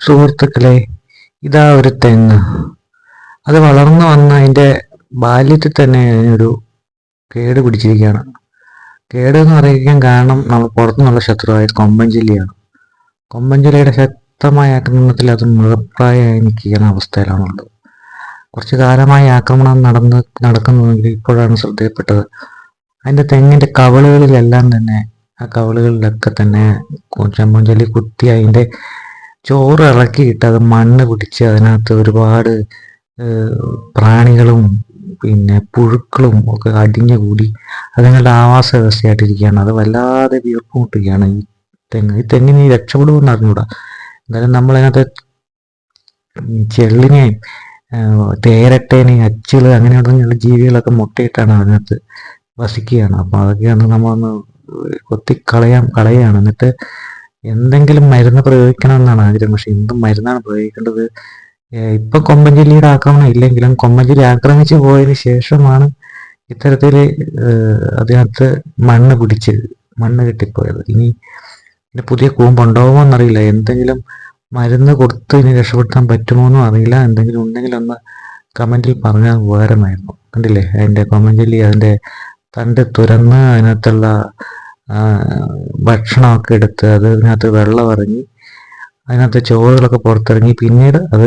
സുഹൃത്തുക്കളെ ഇതാ ഒരു തെങ്ങ്. അത് വളർന്നു വന്ന അതിന്റെ ബാല്യത്തിൽ തന്നെ അതിനൊരു കേട് പിടിച്ചിരിക്കുകയാണ്. കേട് എന്ന് അറിയിക്കാൻ കാരണം നമ്മൾ പുറത്തുനിന്നുള്ള ശത്രുവായ കൊമ്പൻചെല്ലിയാണ് കൊമ്പൻചെല്ലിയുടെ ശക്തമായ ആക്രമണത്തിൽ അത് മൃഗപ്രായമായി നിൽക്കുന്ന അവസ്ഥയിലാണുള്ളത്. കുറച്ചു കാലമായി ആക്രമണം നടന്ന് നടക്കുന്നതെങ്കിൽ ഇപ്പോഴാണ് ശ്രദ്ധയപ്പെട്ടത് അതിന്റെ തെങ്ങിന്റെ കവളുകളിലെല്ലാം തന്നെ ആ കവളുകളിലൊക്കെ തന്നെ ചെമ്പൻചെല്ലി കുത്തി അതിന്റെ ചോറ് ഇറക്കിയിട്ട് അത് മണ്ണ് പിടിച്ച് അതിനകത്ത് ഒരുപാട് പ്രാണികളും പിന്നെ പുഴുക്കളും ഒക്കെ അടിഞ്ഞു കൂടി അതുങ്ങളുടെ ആവാസ വ്യവസ്ഥയായിട്ടിരിക്കുകയാണ് അത് വല്ലാതെ വീർപ്പ് മുട്ടുകയാണ് ഈ തെങ്ങ്. ഈ തെങ്ങിന് രക്ഷപ്പെടുമെന്ന് അറിഞ്ഞൂടാ. എന്തായാലും നമ്മളതിനകത്ത് ചെള്ളിനെയും തേരട്ടേനെയും അച്ചിൾ അങ്ങനെയുള്ള ജീവികളൊക്കെ മുട്ടയിട്ടാണ് അതിനകത്ത് വസിക്കുകയാണ്. അപ്പം അതൊക്കെയാണ് നമ്മളൊന്ന് കൊത്തി കളയാം കളയാണ് എന്നിട്ട് എന്തെങ്കിലും മരുന്ന് പ്രയോഗിക്കണം എന്നാണ് ആഗ്രഹം. പക്ഷെ എന്തും മരുന്നാണ് പ്രയോഗിക്കേണ്ടത്. ഇപ്പൊ കൊമ്പൻചെല്ലിയുടെ ആക്രമണം ഇല്ലെങ്കിലും കൊമ്പൻചെല്ലി ആക്രമിച്ചു പോയതിനു ശേഷമാണ് ഇത്തരത്തിൽ അതിനകത്ത് മണ്ണ് പിടിച്ച് മണ്ണ് കെട്ടിപ്പോയത്. ഇനി പിന്നെ പുതിയ കൂമ്പുണ്ടാവുമോ എന്നറിയില്ല. എന്തെങ്കിലും മരുന്ന് കൊടുത്ത് ഇനി രക്ഷപ്പെടുത്താൻ പറ്റുമോ എന്നും അറിയില്ല. എന്തെങ്കിലും ഉണ്ടെങ്കിൽ ഒന്ന് കമന്റിൽ പറഞ്ഞാൽ ഉപകാരമായിരുന്നു. കണ്ടില്ലേ? അതിന്റെ കൊമ്പൻചെല്ലി അതിന്റെ തണ്ട് തുരന്ന് അതിനകത്തുള്ള ഭക്ഷണമൊക്കെ എടുത്ത് അത് അതിനകത്ത് വെള്ളം ഇറങ്ങി അതിനകത്ത് ചോറുകളൊക്കെ പുറത്തിറങ്ങി പിന്നീട് അത്